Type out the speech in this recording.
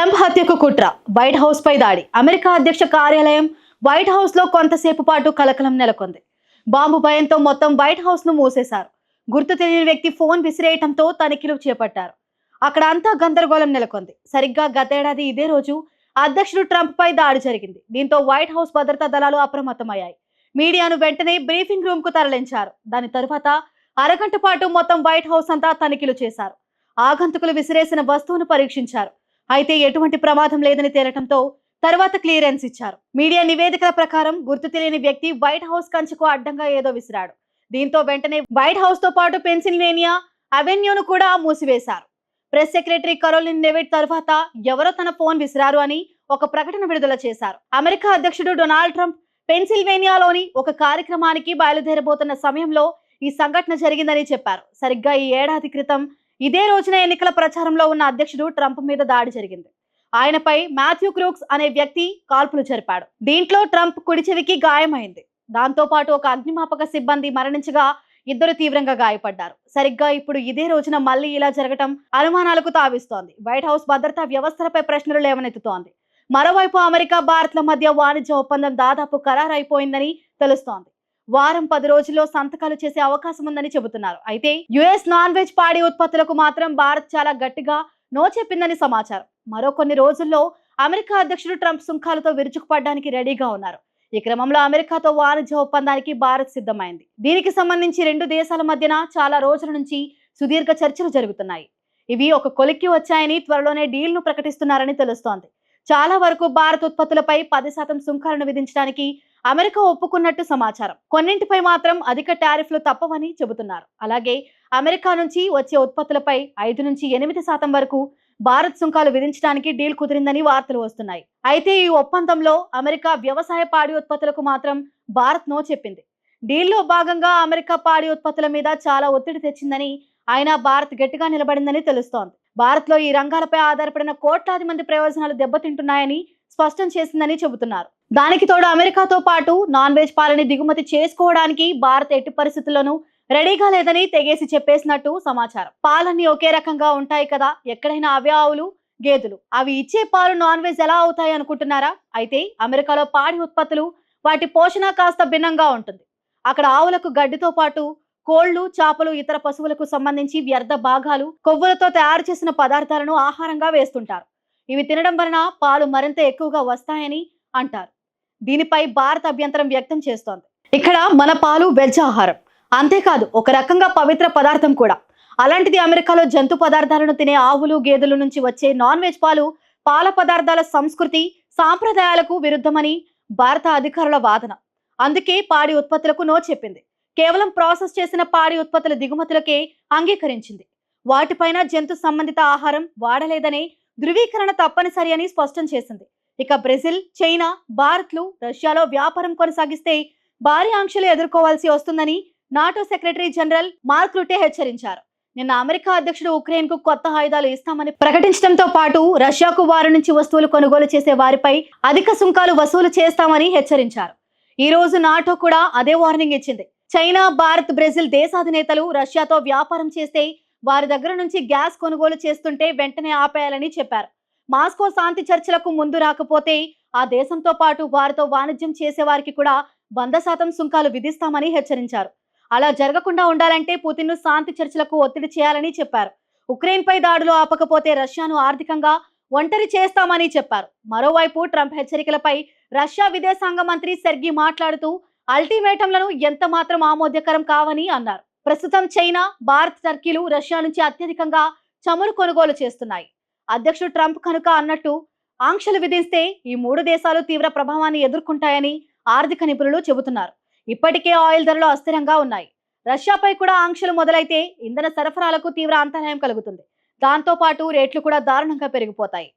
Trump హత్యకు కుట్ర. White house పై దాడి. అమెరికా అధ్యక్ష కార్యాలయం వైట్ హౌస్లో కొంతసేపు పాటు కలకలం నెలకొంది. బాంబు భయంతో మొత్తం వైట్ హౌస్ను మూసేశారు. గుర్తు తెలియని వ్యక్తి ఫోన్ విసిరేయటంతో తనిఖీలు చేపట్టారు. అక్కడ అంతా గందరగోళం నెలకొంది. సరిగ్గా గతేడాది ఇదే రోజు అధ్యక్షుడు ట్రంప్ పై దాడి జరిగింది. దీంతో వైట్ హౌస్ భద్రతా దళాలు అప్రమత్తమయ్యాయి. మీడియాను వెంటనే బ్రీఫింగ్ రూమ్కు తరలించారు. దాని తరువాత అరగంట పాటు మొత్తం వైట్ హౌస్ అంతా తనిఖీలు చేశారు. ఆగంతుకులు విసిరేసిన వస్తువును పరీక్షించారు. అయితే ఎటువంటి ప్రమాదం లేదని తేలటంతో తర్వాత క్లియరెన్స్ ఇచ్చారు. మీడియా నివేదికల ప్రకారం గుర్తు తెలియని వ్యక్తి వైట్ హౌస్ కంచుకు అడ్డంగా ఏదో విసిరాడు. దీంతో వెంటనే వైట్ హౌస్తో పాటు పెన్సిల్వేనియా అవెన్యూను కూడా మూసివేశారు. ప్రెస్ సెక్రటరీ కరోలిన్ నెవెట్ తర్వాత ఎవరో తన ఫోన్ విసిరారు అని ఒక ప్రకటన విడుదల చేశారు. అమెరికా అధ్యక్షుడు డొనాల్డ్ ట్రంప్ పెన్సిల్వేనియాలోని ఒక కార్యక్రమానికి బయలుదేరబోతున్న సమయంలో ఈ సంఘటన జరిగిందని చెప్పారు. సరిగ్గా ఈ ఏడాది క్రితం ఇదే రోజున ఎన్నికల ప్రచారంలో ఉన్న అధ్యక్షుడు ట్రంప్ మీద దాడి జరిగింది. ఆయనపై మాథ్యూ క్రూక్స్ అనే వ్యక్తి కాల్పులు జరిపాడు. దీంట్లో ట్రంప్ కుడి చెవికి గాయమైంది. దాంతో పాటు ఒక అగ్నిమాపక సిబ్బంది మరణించగా ఇద్దరు తీవ్రంగా గాయపడ్డారు. సరిగ్గా ఇప్పుడు ఇదే రోజున మళ్ళీ ఇలా జరగటం అనుమానాలకు తావిస్తోంది. వైట్ హౌస్ భద్రతా వ్యవస్థలపై ప్రశ్నలు లేవనెత్తుతోంది. మరోవైపు అమెరికా భారత్ల మధ్య వాణిజ్య ఒప్పందం దాదాపు ఖరారైపోయిందని తెలుస్తోంది. వారం పది రోజుల్లో సంతకాలు చేసే అవకాశం ఉందని చెబుతున్నారు. అయితే యుఎస్ నాన్ వెజ్ పాడి ఉత్పత్తులకు మాత్రం భారత్ చాలా గట్టిగా నో చెప్పిందని సమాచారం. మరో కొన్ని రోజుల్లో అమెరికా అధ్యక్షుడు ట్రంప్ సుంకాలతో విరుచుకుపడడానికి రెడీగా ఉన్నారు. ఈ క్రమంలో అమెరికాతో వాణిజ్య ఒప్పందానికి భారత్ సిద్ధమైంది. దీనికి సంబంధించి రెండు దేశాల మధ్యన చాలా రోజుల నుంచి సుదీర్ఘ చర్చలు జరుగుతున్నాయి. ఇవి ఒక కొలిక్కి వచ్చాయని త్వరలోనే డీల్ను ప్రకటిస్తున్నారని తెలుస్తోంది. చాలా వరకు భారత్ ఉత్పత్తులపై పది శాతం సుంకాలను విధించడానికి అమెరికా ఒప్పుకున్నట్టు సమాచారం. కొన్నింటిపై మాత్రం అధిక టారిఫ్లు తప్పవని చెబుతున్నారు. అలాగే అమెరికా నుంచి వచ్చే ఉత్పత్తులపై ఐదు నుంచి ఎనిమిది శాతం వరకు భారత్ సుంకాలు విధించడానికి డీల్ కుదిరిందని వార్తలు వస్తున్నాయి. అయితే ఈ ఒప్పందంలో అమెరికా వ్యవసాయ పాడి ఉత్పత్తులకు మాత్రం భారత్ నో చెప్పింది. డీల్లో భాగంగా అమెరికా పాడి ఉత్పత్తుల మీద చాలా ఒత్తిడి తెచ్చిందని అయినా భారత్ గట్టిగా నిలబడిందని తెలుస్తోంది. భారత్లో ఈ రంగాలపై ఆధారపడిన కోట్లాది మంది ప్రయోజనాలు దెబ్బతింటున్నాయని స్పష్టం చేసిందని చెబుతున్నారు. దానికి తోడు అమెరికాతో పాటు నాన్ వెజ్ పాలని దిగుమతి చేసుకోవడానికి భారత్ ఎట్టి పరిస్థితుల్లోనూ రెడీగా లేదని తెగేసి చెప్పేసినట్టు సమాచారం. పాలన్నీ ఒకే రకంగా ఉంటాయి కదా ఎక్కడైనా అవే ఆవులు గేదెలు. అవి ఇచ్చే పాలు నాన్ వెజ్ ఎలా అవుతాయి అనుకుంటున్నారా? అయితే అమెరికాలో పాడి ఉత్పత్తులు వాటి పోషణ కాస్త భిన్నంగా ఉంటుంది. అక్కడ ఆవులకు గడ్డితో పాటు కోళ్ళు చేపలు ఇతర పశువులకు సంబంధించి వ్యర్థ భాగాలు కొవ్వులతో తయారు చేసిన పదార్థాలను ఆహారంగా వేస్తుంటారు. ఇవి తినడం వలన పాలు మరింత ఎక్కువగా వస్తాయని అంటారు. దీనిపై భారత్ అభ్యంతరం వ్యక్తం చేస్తోంది. ఇక్కడ మన పాలు వెజ్ ఆహారం. అంతేకాదు ఒక రకంగా పవిత్ర పదార్థం కూడా. అలాంటిది అమెరికాలో జంతు పదార్థాలను తినే ఆవులు గేదెల నుంచి వచ్చే నాన్ వెజ్ పాలు పాల పదార్థాల సంస్కృతి సాంప్రదాయాలకు విరుద్ధమని భారత అధికారుల వాదన. అందుకే పాడి ఉత్పత్తులకు నో చెప్పింది. కేవలం ప్రాసెస్ చేసిన పాడి ఉత్పత్తుల దిగుమతులకే అంగీకరించింది. వాటిపైన జంతు సంబంధిత ఆహారం వాడలేదనే ధృవీకరణ తప్పనిసరి అని స్పష్టం చేసింది. ఇక బ్రెజిల్ చైనా భారత్లు రష్యాలో వ్యాపారం కొనసాగిస్తే భారీ ఆంక్షలు ఎదుర్కోవాల్సి వస్తుందని NATO secretary general Mark Rutte హెచ్చరించారు. నిన్న అమెరికా అధ్యక్షుడు ఉక్రెయిన్కు కొత్త ఆయుధాలు ఇస్తామని ప్రకటించడంతో పాటు రష్యాకు వారి నుంచి వస్తువులు కొనుగోలు చేసే వారిపై అధిక సుంకాలు వసూలు చేస్తామని హెచ్చరించారు. ఈ రోజు నాటో కూడా అదే వార్నింగ్ ఇచ్చింది. చైనా భారత్ బ్రెజిల్ దేశాధినేతలు రష్యాతో వ్యాపారం చేస్తే వారి దగ్గర నుంచి గ్యాస్ కొనుగోలు చేస్తుంటే వెంటనే ఆపేయాలని చెప్పారు. మాస్కో శాంతి చర్చలకు ముందు రాకపోతే ఆ దేశంతో పాటు వారితో వాణిజ్యం చేసేవారికి కూడా వంద శాతం సుంకాలు విధిస్తామని హెచ్చరించారు. అలా జరగకుండా ఉండాలంటే పుతిన్ను శాంతి చర్చలకు ఒత్తిడి చేయాలని చెప్పారు. ఉక్రెయిన్పై దాడులు ఆపకపోతే రష్యాను ఆర్థికంగా ఒంటరి చేస్తామని చెప్పారు. మరోవైపు ట్రంప్ హెచ్చరికలపై రష్యా విదేశాంగ మంత్రి సెర్గి మాట్లాడుతూ అల్టిమేటంలను ఎంత మాత్రం ఆమోద్యకరం కావని అన్నారు. ప్రస్తుతం చైనా భారత్ టర్కీలు రష్యా నుంచి అత్యధికంగా చమురు కొనుగోలు చేస్తున్నాయి. అధ్యక్షుడు ట్రంప్ కనుక అన్నట్టు ఆంక్షలు విధిస్తే ఈ మూడు దేశాలు తీవ్ర ప్రభావాన్ని ఎదుర్కొంటాయని ఆర్థిక నిపుణులు చెబుతున్నారు. ఇప్పటికే ఆయిల్ ధరలు అస్థిరంగా ఉన్నాయి. రష్యాపై కూడా ఆంక్షలు మొదలైతే ఇంధన సరఫరాలకు తీవ్ర అంతరాయం కలుగుతుంది. దాంతోపాటు రేట్లు కూడా దారుణంగా పెరిగిపోతాయి.